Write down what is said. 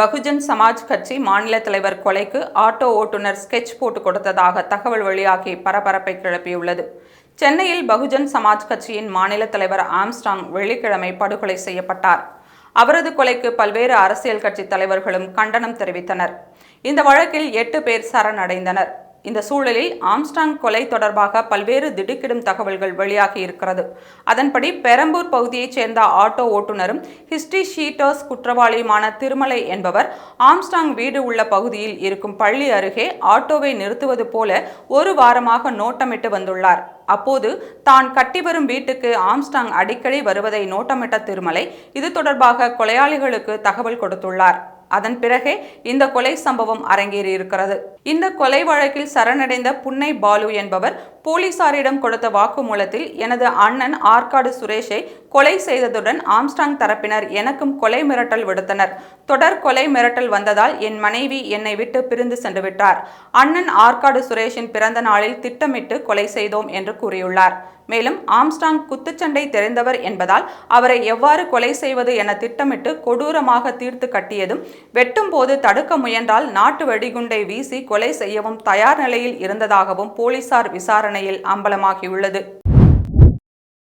பகுஜன் சமாஜ் கட்சி மாநில தலைவர் கொலைக்கு ஆட்டோ ஓட்டுநர் ஸ்கெட்ச் போட்டு கொடுத்ததாக தகவல் வெளியாகி பரபரப்பை கிளப்பியுள்ளது. சென்னையில் பகுஜன் சமாஜ் கட்சியின் மாநில தலைவர் ஆம்ஸ்டாங் வெள்ளிக்கிழமை படுகொலை செய்யப்பட்டார். அவரது கொலைக்கு பல்வேறு அரசியல் கட்சி தலைவர்களும் கண்டனம் தெரிவித்தனர். இந்த வழக்கில் எட்டு பேர் சரணடைந்தனர். இந்த சூழலில் ஆம்ஸ்டாங் கொலை தொடர்பாக பல்வேறு திடுக்கிடும் தகவல்கள் வெளியாகி இருக்கிறது. அதன்படி பெரம்பூர் பகுதியைச் சேர்ந்த ஆட்டோ ஓட்டுநரும் ஹிஸ்டி ஷீட்டர்ஸ் குற்றவாளியுமான திருமலை என்பவர் ஆம்ஸ்டாங் வீடு உள்ள பகுதியில் இருக்கும் பள்ளி அருகே ஆட்டோவை நிறுத்துவது போல ஒரு வாரமாக நோட்டமிட்டு வந்துள்ளார். அப்போது தான் கட்டி வரும் வீட்டுக்கு ஆம்ஸ்டாங் அடிக்கடி வருவதை நோட்டமிட்ட திருமலை இது தொடர்பாக கொலையாளிகளுக்கு தகவல் கொடுத்துள்ளார். அதன் பிறகே இந்த கொலை சம்பவம் அரங்கேறியிருக்கிறது. இந்த கொலை வழக்கில் சரணடைந்த புன்னை பாலு என்பவர் போலீசாரிடம் கொடுத்த வாக்குமூலத்தில் எனது அண்ணன் ஆற்காடு சுரேஷை கொலை செய்ததுடன் ஆம்ஸ்டாங் தரப்பினர் எனக்கும் கொலை மிரட்டல் விடுத்தனர். தொடர் கொலை மிரட்டல் வந்ததால் என் மனைவி என்னை விட்டு பிரிந்து சென்று விட்டார் அண்ணன் ஆற்காடு சுரேஷின் பிறந்த நாளில் திட்டமிட்டு கொலை செய்தோம் என்று கூறியுள்ளார். மேலும் ஆம்ஸ்டாங் குத்துச்சண்டை தெரிந்தவர் என்பதால் அவரை எவ்வாறு கொலை செய்வது என திட்டமிட்டு கொடூரமாக தீர்த்து கட்டியதும் வெட்டும் போது தடுக்க முயன்றால் நாட்டு வெடிகுண்டை வீசி கொலை செய்யவும் தயார் நிலையில் இருந்ததாகவும் போலீசார் விசாரணையில் அம்பலமாகியுள்ளது.